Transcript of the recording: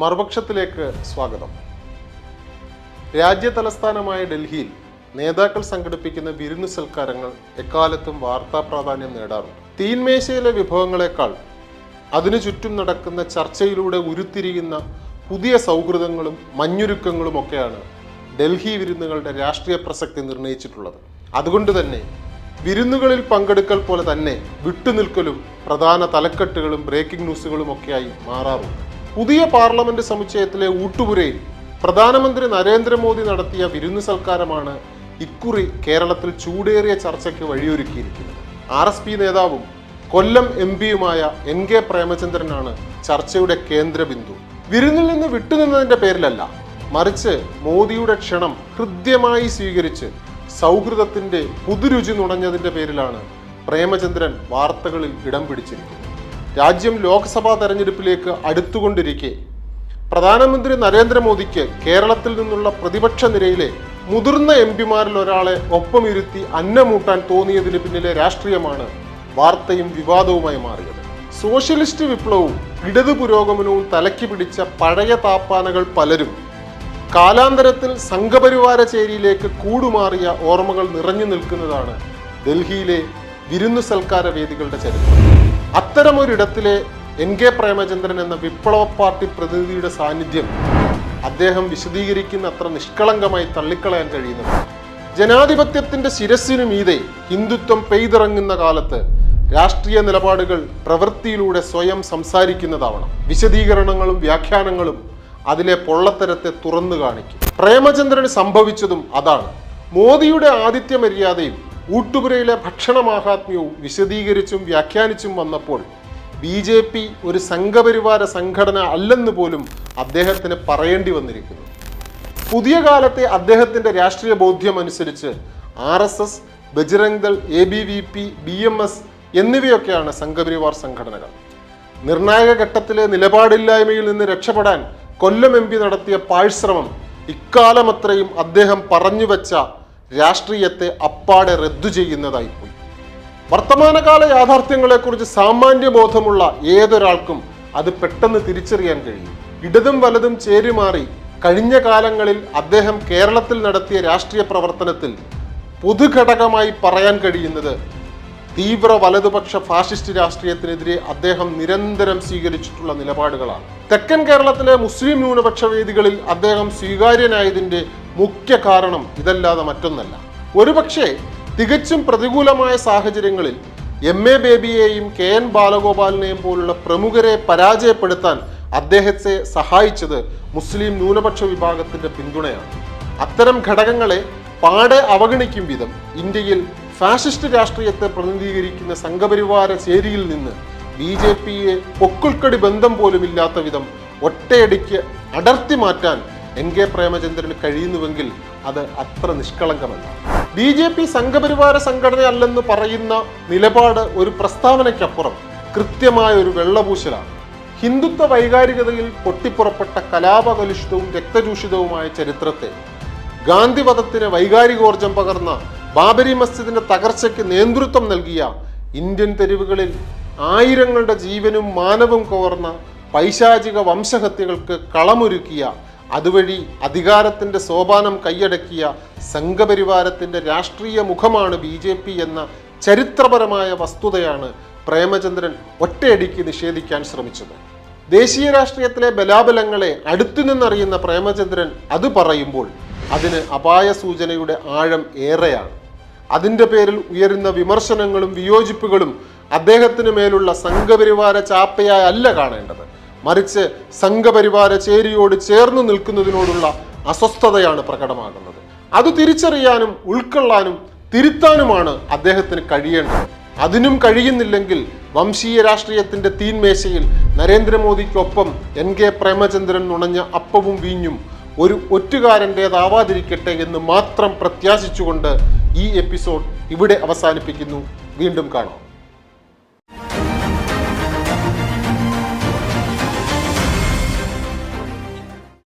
മറുപക്ഷത്തിലേക്ക് സ്വാഗതം. രാജ്യ തലസ്ഥാനമായ ഡൽഹിയിൽ നേതാക്കൾ സംഘടിപ്പിക്കുന്ന വിരുന്നു സൽക്കാരങ്ങൾ എക്കാലത്തും വാർത്താ പ്രാധാന്യം നേടാറുണ്ട്. തീൻമേശയിലെ വിഭവങ്ങളെക്കാൾ അതിനു ചുറ്റും നടക്കുന്ന ചർച്ചയിലൂടെ ഉരുത്തിരിയുന്ന പുതിയ സൗഹൃദങ്ങളും മഞ്ഞുരുക്കങ്ങളും ഒക്കെയാണ് ഡൽഹി വിരുന്നുകളുടെ രാഷ്ട്രീയ പ്രസക്തി നിർണയിച്ചിട്ടുള്ളത്. അതുകൊണ്ട് തന്നെ വിരുന്നുകളിൽ പങ്കെടുക്കൽ പോലെ തന്നെ വിട്ടുനിൽക്കലും പ്രധാന തലക്കെട്ടുകളും ബ്രേക്കിംഗ് ന്യൂസുകളും ഒക്കെയായി മാറാറുണ്ട്. പുതിയ പാർലമെന്റ് സമുച്ചയത്തിലെ ഊട്ടുപുരയിൽ പ്രധാനമന്ത്രി നരേന്ദ്രമോദി നടത്തിയ വിരുന്ന് സൽക്കാരമാണ് ഇക്കുറി കേരളത്തിൽ ചൂടേറിയ ചർച്ചയ്ക്ക് വഴിയൊരുക്കിയിരിക്കുന്നത്. ആർ എസ് പി നേതാവും കൊല്ലം എം പിയുമായ എൻ കെ പ്രേമചന്ദ്രനാണ് ചർച്ചയുടെ കേന്ദ്രബിന്ദു. വിരുന്നിൽ നിന്ന് വിട്ടുനിന്നതിന്റെ പേരിലല്ല മറിച്ച് മോദിയുടെ ക്ഷണം ഹൃദ്യമായി സ്വീകരിച്ച് സൗഹൃദത്തിന്റെ പുതുരുചി നുണഞ്ഞതിന്റെ പേരിലാണ് പ്രേമചന്ദ്രൻ വാർത്തകളിൽ ഇടം പിടിച്ചിരിക്കുന്നത്. രാജ്യം ലോക്സഭാ തെരഞ്ഞെടുപ്പിലേക്ക് അടുത്തുകൊണ്ടിരിക്കെ. പ്രധാനമന്ത്രി നരേന്ദ്രമോദിക്ക് കേരളത്തിൽ നിന്നുള്ള പ്രതിപക്ഷ നിരയിലെ മുതിർന്ന എം പിമാരിൽ ഒരാളെ ഒപ്പമിരുത്തി അന്നമൂട്ടാൻ തോന്നിയതിന് പിന്നിലെ രാഷ്ട്രീയമാണ് വാർത്തയും വിവാദവുമായി മാറിയത്. സോഷ്യലിസ്റ്റ് വിപ്ലവവും ഇടതു പുരോഗമനവും തലയ്ക്ക് പിടിച്ച പഴയ താപ്പാനകൾ പലരും. കാലാന്തരത്തിൽ സംഘപരിവാര ചേരിയിലേക്ക് കൂടുമാറിയ ഓർമ്മകൾ നിറഞ്ഞു നിൽക്കുന്നതാണ് ഡൽഹിയിലെ വിരുന്നു സൽക്കാര വേദികളുടെ ചരിത്രം. അത്തരമൊരിടത്തിലെ എൻ കെ പ്രേമചന്ദ്രൻ എന്ന വിപ്ലവ പാർട്ടി പ്രതിനിധിയുടെ സാന്നിധ്യം അദ്ദേഹം വിശദീകരിക്കുന്ന അത്ര നിഷ്കളങ്കമായി തള്ളിക്കളയാൻ കഴിയുന്നത്. ജനാധിപത്യത്തിന്റെ ശിരസ്സിനു മീതെ ഹിന്ദുത്വം പെയ്തിറങ്ങുന്ന കാലത്ത് രാഷ്ട്രീയ നിലപാടുകൾ പ്രവൃത്തിയിലൂടെ സ്വയം സംസാരിക്കുന്നതാവണം. വിശദീകരണങ്ങളും വ്യാഖ്യാനങ്ങളും അതിലെ പൊള്ളത്തരത്തെ തുറന്നു കാണിക്കും. പ്രേമചന്ദ്രന് സംഭവിച്ചതും അതാണ്. മോദിയുടെ ആദിത്യ മര്യാദയും ഊട്ടുപുരയിലെ ഭക്ഷണമാഹാത്മ്യവും വിശദീകരിച്ചും വ്യാഖ്യാനിച്ചും വന്നപ്പോൾ ബി ജെ പി ഒരു സംഘപരിവാര സംഘടന അല്ലെന്ന് പോലും അദ്ദേഹത്തിന് പറയേണ്ടി വന്നിരിക്കുന്നു. പുതിയ കാലത്തെ അദ്ദേഹത്തിന്റെ രാഷ്ട്രീയ ബോധ്യം അനുസരിച്ച് R S S Bajrang Dal A B V P B M S എന്നിവയൊക്കെയാണ് സംഘപരിവാർ സംഘടനകൾ. നിർണായക ഘട്ടത്തിലെ നിലപാടില്ലായ്മയിൽ നിന്ന് രക്ഷപ്പെടാൻ കൊല്ലം എം പി നടത്തിയ പാഴ്ശ്രമം ഇക്കാലമത്രയും അദ്ദേഹം പറഞ്ഞുവെച്ച രാഷ്ട്രീയത്തെ അപ്പാടെ റദ്ദു ചെയ്യുന്നതായിപ്പോയി വർത്തമാനകാല യാഥാർത്ഥ്യങ്ങളെക്കുറിച്ച് സാമാന്യ ബോധമുള്ള ഏതൊരാൾക്കും അത് പെട്ടെന്ന് തിരിച്ചറിയാൻ കഴിയും. ഇടതും വലതും ചേരുമാറി കഴിഞ്ഞ കാലങ്ങളിൽ അദ്ദേഹം കേരളത്തിൽ നടത്തിയ രാഷ്ട്രീയ പ്രവർത്തനത്തിൽ പൊതുഘടകമായി പറയാൻ കഴിയുന്നത് തീവ്ര വലതുപക്ഷ ഫാഷിസ്റ്റ് രാഷ്ട്രീയത്തിനെതിരെ അദ്ദേഹം നിരന്തരം സ്വീകരിച്ചിട്ടുള്ള നിലപാടുകളാണ്. തെക്കൻ കേരളത്തിലെ മുസ്ലിം ന്യൂനപക്ഷ വേദികളിൽ അദ്ദേഹം സ്വീകാര്യനായതിന്റെ മുഖ്യ കാരണം ഇതല്ലാതെ മറ്റൊന്നല്ല. ഒരുപക്ഷെ തികച്ചും പ്രതികൂലമായ സാഹചര്യങ്ങളിൽ എം എ ബേബിയെയും കെ എൻ ബാലഗോപാലിനെയും പോലുള്ള പ്രമുഖരെ പരാജയപ്പെടുത്താൻ അദ്ദേഹത്തെ സഹായിച്ചത് മുസ്ലിം ന്യൂനപക്ഷ വിഭാഗത്തിന്റെ പിന്തുണയാണ്. അത്തരം ഘടകങ്ങളെ പാടെ അവഗണിക്കും വിധം ഇന്ത്യയിൽ ഫാസിസ്റ്റ് രാഷ്ട്രീയത്തെ പ്രതിനിധീകരിക്കുന്ന സംഘപരിവാര ചേരിയിൽ നിന്ന് ബി ജെ പിയെ പൊക്കുൾക്കടി ബന്ധം പോലുമില്ലാത്ത വിധം ഒറ്റയടിക്ക് അടർത്തി മാറ്റാൻ എൻ കെ പ്രേമചന്ദ്രന് കഴിയുന്നുവെങ്കിൽ അത് അത്ര നിഷ്കളങ്കമല്ല. ബി ജെ പി സംഘപരിവാര സംഘടനയല്ലെന്ന് പറയുന്ന നിലപാട് ഒരു പ്രസ്താവനയ്ക്കപ്പുറം കൃത്യമായ ഒരു വെള്ളപൂശലാണ്. ഹിന്ദുത്വ വൈകാരികതയിൽ പൊട്ടിപ്പുറപ്പെട്ട കലാപകലുഷിതവും രക്തരൂഷിതവുമായ ചരിത്രത്തെ ഗാന്ധിവധത്തിന് വൈകാരികോർജം പകർന്ന ബാബരി മസ്ജിദിന്റെ തകർച്ചയ്ക്ക് നേതൃത്വം നൽകിയ ഇന്ത്യൻ തെരുവുകളിൽ ആയിരങ്ങളുടെ ജീവനും മാനവും കവർന്ന പൈശാചിക വംശഹത്യകൾക്ക് കളമൊരുക്കിയ അതുവഴി അധികാരത്തിന്റെ സോപാനം കൈയടക്കിയ സംഘപരിവാരത്തിന്റെ രാഷ്ട്രീയ മുഖമാണ് ബി ജെ പി എന്ന ചരിത്രപരമായ വസ്തുതയാണ് പ്രേമചന്ദ്രൻ ഒറ്റയടിക്ക് നിഷേധിക്കാൻ ശ്രമിച്ചത്. ദേശീയ രാഷ്ട്രീയത്തിലെ ബലാബലങ്ങളെ അടുത്തു നിന്നറിയുന്ന പ്രേമചന്ദ്രൻ അത് പറയുമ്പോൾ അതിന് അപായ സൂചനയുടെ ആഴം ഏറെയാണ്. അതിന്റെ പേരിൽ ഉയരുന്ന വിമർശനങ്ങളും വിയോജിപ്പുകളും അദ്ദേഹത്തിന് മേലുള്ള സംഘപരിവാര ചാപ്പയായല്ല കാണേണ്ടത്. മറിച്ച് സംഘപരിവാര ചേരിയോട് ചേർന്ന് നിൽക്കുന്നതിനോടുള്ള അസ്വസ്ഥതയാണ് പ്രകടമാകുന്നത്. അത് തിരിച്ചറിയാനും ഉൾക്കൊള്ളാനും തിരുത്താനുമാണ് അദ്ദേഹത്തിന് കഴിയേണ്ടത്. അതിനും കഴിയുന്നില്ലെങ്കിൽ വംശീയ രാഷ്ട്രീയത്തിന്റെ തീൻമേശയിൽ നരേന്ദ്രമോദിക്കൊപ്പം എൻ കെ പ്രേമചന്ദ്രൻ നുണഞ്ഞ അപ്പവും വീഞ്ഞും ഒരു ഒറ്റുകാരന്റേതാവാതിരിക്കട്ടെ എന്ന് മാത്രം പ്രത്യാശിച്ചുകൊണ്ട് ഈ എപ്പിസോഡ് ഇവിടെ അവസാനിപ്പിക്കുന്നു. വീണ്ടും കാണാം.